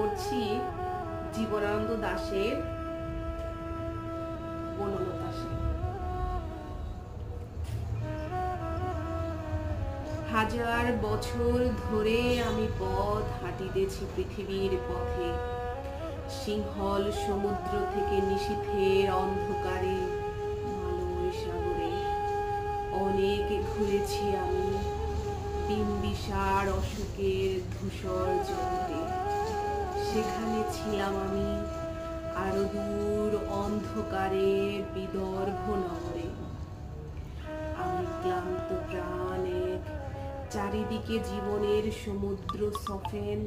পড়ছি জীবনানন্দ বনলতা হাজার বছর ধরে আমি পথ হাঁটিতেছি পৃথিবীর পথে। সিংহল সমুদ্র থেকে নিশীথের অন্ধকারে সাগরে। অনেক ঘুরেছি আমি বিম্বিসার অশোকের ধূসর জগতে। সেখানে ছিলাম আমি আরও দূর অন্ধকারে বিদর্ভ নগরে। আমি ক্লান্ত প্রাণ এক, চারিদিকে জীবনের সমুদ্র সফেন,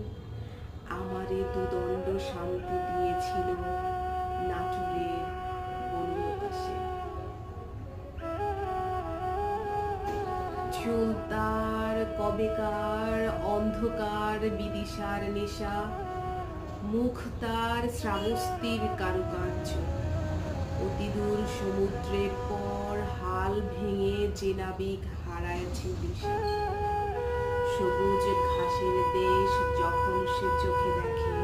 আমারে দুদণ্ড শান্তি দিয়েছিল নাটুরের বনলতা সেন চুলতার কবেকার অন্ধকার বিদিশার নেশা মুখ তার শ্রাবস্তির কারুকার্য। অতিদূর সমুদ্রের পর হাল ভেঙে যে নাবিক হারায়ছে সবুজ ঘাসের দেশ যখন সে চোখে দেখে,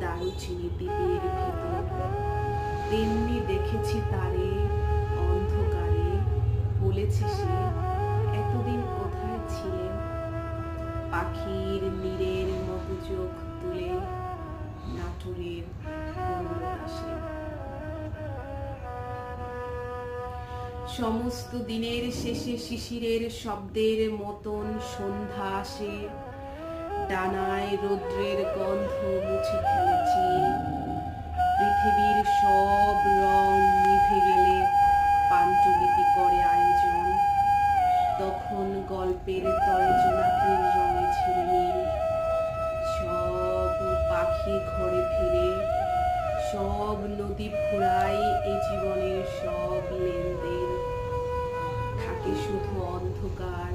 দারুচিনি দ্বীপের ভেতর। তেমনি দেখেছি তারে অন্ধকারে বলেছে সে সমস্ত দিনের শেষে শিশিরের শব্দের মতন সন্ধ্যা আসে। ডানায় রৌদ্রের গন্ধ মুছে ফেলেছি। পৃথিবীর সব রং নিভে গেলে পাণ্ডুলিপি করে আয়োজন। তখন গল্পের তরে নদী ফুরায় এই জীবনের সব লেনদেন থাকে শুধু অন্ধকার।